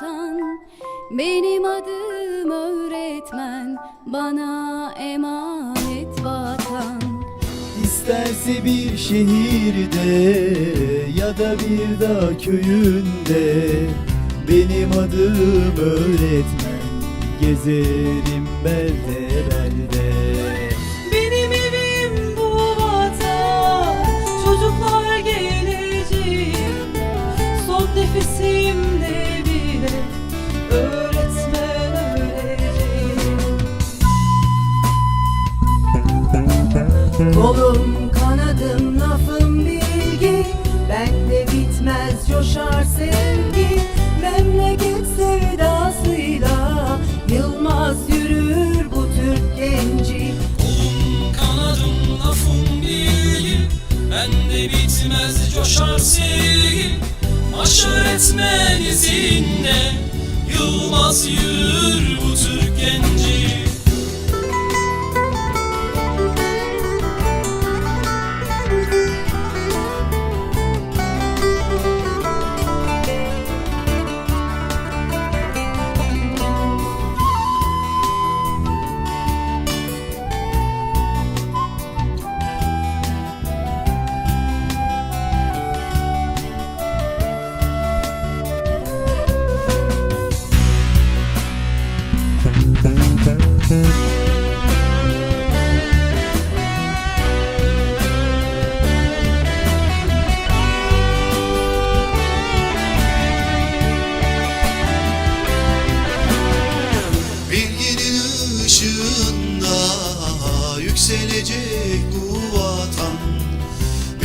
bu vatan Benim adım öğretmen bana emanet vatan. İsterse bir şehirde ya da bir dağ köyünde Benim adım öğretmen Gezerim belde bitmez coşar sevgi Memleket sevdasıyla. Yılmaz yürür bu Türk genci. Kolum kanadım lafım bilgi Bende bitmez coşar sevgi. Baş öğretmen izinde Yılmaz yürür bu Türk genci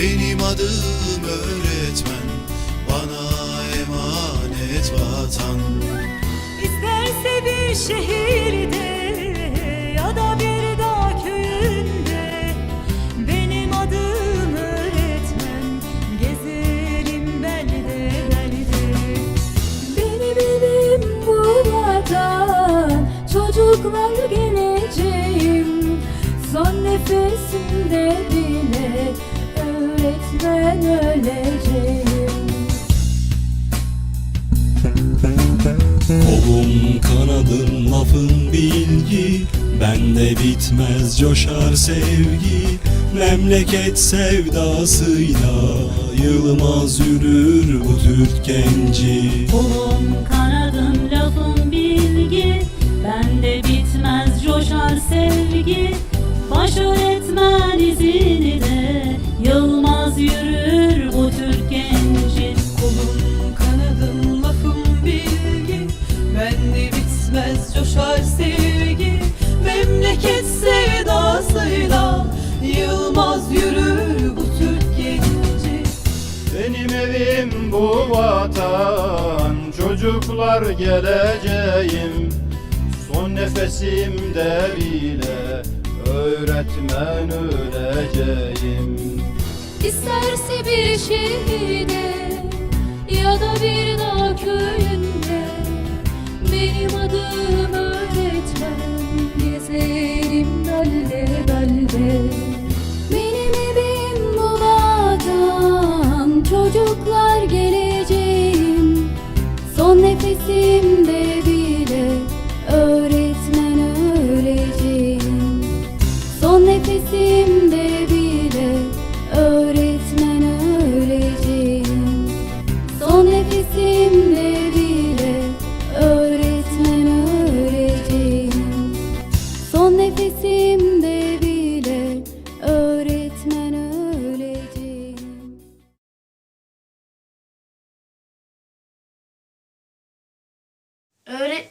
Benim adım öğretmen, bana emanet vatan. İsterse bir şehirde lafın bilgi Bende bitmez coşar sevgi. Memleket sevdasıyla Yılmaz yürür bu Türk genci. Kolum kanadım lafım bilgi. Bende bitmez coşar sevgi. Baş Benim evim bu vatan Çocuklar geleceğim. Son nefesimde bile Öğretmen öleceğim. İsterse bir şehirde ya da bir dağ köyünde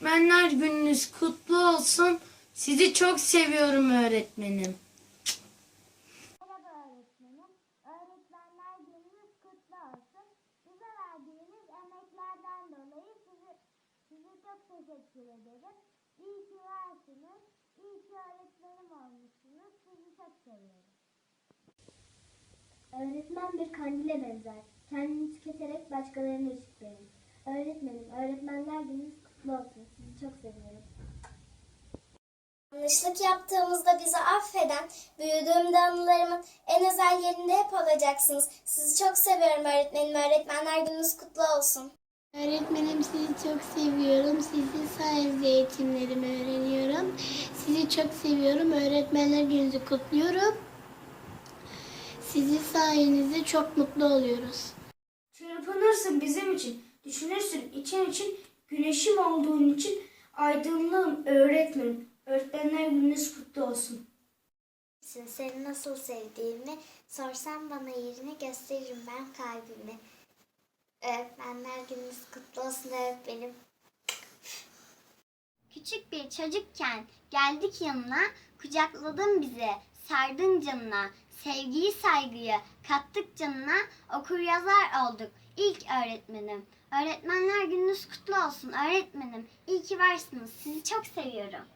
Öğretmenler gününüz kutlu olsun. Sizi çok seviyorum öğretmenim. Merhaba öğretmenim. Öğretmenler gününüz kutlu olsun. Bize verdiğiniz emeklerden dolayı sizi, size çok teşekkür ederim. İyi ki varsınız. İyi ki öğretmenim olmuşsunuz. Sizi çok seviyorum. Öğretmen bir kandile benzer. Kendini tüketerek başkalarına ışık verir. Öğretmenim, öğretmenler gününüz kutlu olsun. Çok seviyorum. Yanlışlık yaptığımızda bizi affeden, büyüdüğümde anılarımın en özel yerinde hep olacaksınız. Sizi çok seviyorum öğretmenim. Öğretmenler gününüz kutlu olsun. Öğretmenim sizi çok seviyorum. Sizin sayenizde eğitimlerimi öğreniyorum. Sizi çok seviyorum. Öğretmenler gününüzü kutluyorum. Sizin sayenizde çok mutlu oluyoruz. Çırpınırsın bizim için, düşünürsün için için, güneşim olduğun için, aydınlığım öğretmenim. Öğretmenler gününüz kutlu olsun. Seni nasıl sevdiğimi sorsan bana yerini gösteririm ben kalbimi. Öğretmenler gününüz kutlu olsun öğretmenim. Küçük bir çocukken geldik yanına, kucakladın bizi, sardın canına, sevgiyi saygıyı kattık canına, okur yazar olduk. İlk öğretmenim. Öğretmenler gününüz kutlu olsun öğretmenim. İyi ki varsınız. Sizi çok seviyorum.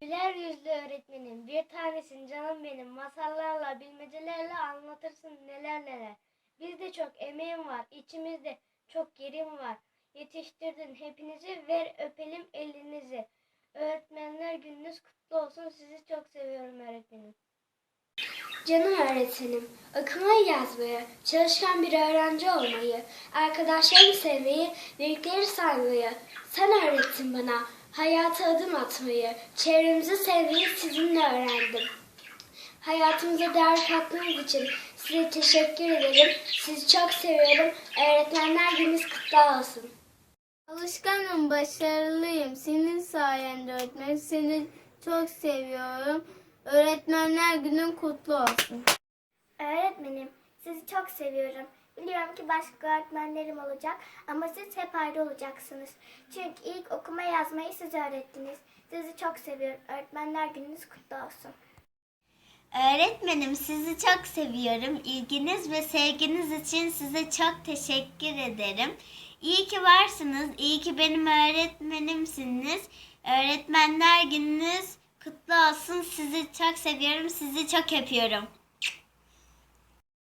Güler yüzlü öğretmenim, bir tanesin canım benim. Masallarla, bilmecelerle anlatırsın neler neler. Bizde çok emeğim var, içimizde çok yerim var. Yetiştirdin hepinizi, ver öpelim elinizi. Öğretmenler gününüz kutlu olsun, sizi çok seviyorum öğretmenim. Canım öğretmenim, okumayı yazmayı, çalışkan bir öğrenci olmayı, arkadaşlarımı sevmeyi, büyükleri saymayı sen öğrettin bana. Hayata adım atmayı, çevremizi sevmeyi sizinle öğrendim. Hayatımıza değer kattığınız için size teşekkür ederim. Sizi çok seviyorum. Öğretmenler gününüz kutlu olsun. Alışkanım, başarılıyım. Senin sayende öğretmen. Seni çok seviyorum. Öğretmenler günün kutlu olsun. Öğretmenim, sizi çok seviyorum. Biliyorum ki başka öğretmenlerim olacak ama siz hep ayrı olacaksınız. Çünkü ilk okuma yazmayı siz öğrettiniz. Sizi çok seviyorum. Öğretmenler gününüz kutlu olsun. Öğretmenim sizi çok seviyorum. İlginiz ve sevginiz için size çok teşekkür ederim. İyi ki varsınız. İyi ki benim öğretmenimsiniz. Öğretmenler gününüz kutlu olsun. Sizi çok seviyorum. Sizi çok öpüyorum.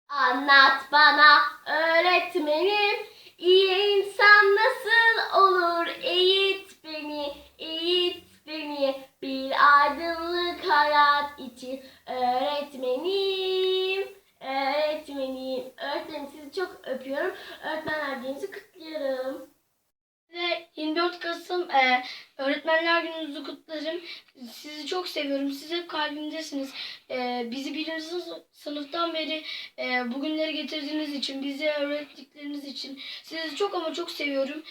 Anlat bana öğretmenim iyi insan nasıl olur eğit beni eğit beni bir aydınlık hayat için öğretmenim öğretmenim öğretmenim sizi çok öpüyorum öğretmenler gününüzü kutluyorum. Size 24 Kasım e, Öğretmenler Gününüzü kutlarım. Sizi çok seviyorum. Siz hep kalbimdesiniz. E, bizi birinci sınıf- sınıftan beri e, bugünleri getirdiğiniz için, bize öğrettikleriniz için sizi çok ama çok seviyorum.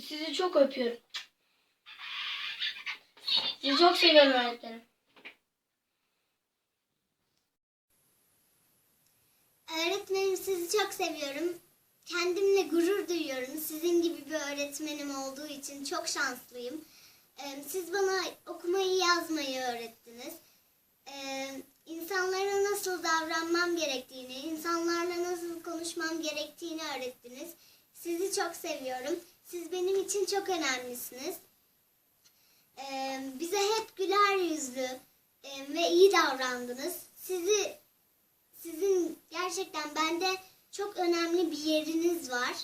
Sizi çok öpüyorum. Sizi çok seviyorum öğretmenim. Öğretmenim sizi çok seviyorum. Kendimle gurur duyuyorum. Sizin gibi bir öğretmenim olduğu için çok şanslıyım. Ee, Siz bana okumayı yazmayı öğrettiniz. Ee, İnsanlara nasıl davranmam gerektiğini, insanlarla nasıl konuşmam gerektiğini öğrettiniz. Sizi çok seviyorum. Siz benim için çok önemlisiniz. Ee, Bize hep güler yüzlü e, ve iyi davrandınız. Sizi sizin gerçekten bende çok önemli bir yeriniz var.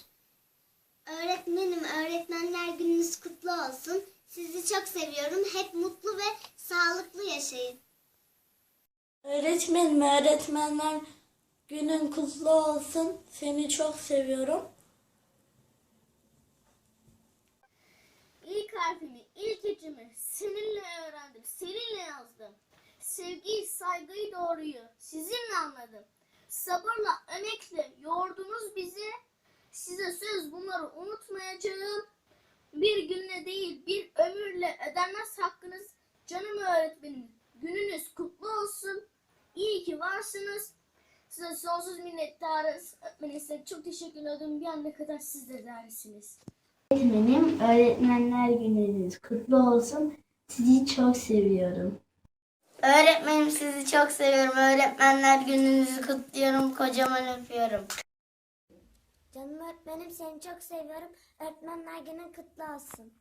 Öğretmenim, öğretmenler gününüz kutlu olsun. Sizi çok seviyorum. Hep mutlu ve sağlıklı yaşayın. Öğretmenim, öğretmenler günün kutlu olsun. Seni çok seviyorum. İlk harfimi, ilk hecimi seninle öğrendim, seninle yazdım. Sevgiyi, saygıyı, doğruyu sizinle anladım. Sabırla, emekle yoğurdunuz bizi. Size söz bunları unutmayacağım. Bir günle değil, bir ömürle ödenmez hakkınız. Canım öğretmenim, gününüz kutlu olsun. İyi ki varsınız. Size sonsuz minnettarız. Öğretmenim çok teşekkür ederim. Bir anda kadar siz de değerlisiniz. Öğretmenim, öğretmenler gününüz kutlu olsun. Sizi çok seviyorum. Öğretmenim sizi çok seviyorum. Öğretmenler gününüzü kutluyorum. Kocaman öpüyorum. Canım öğretmenim seni çok seviyorum. Öğretmenler günün kutlu olsun.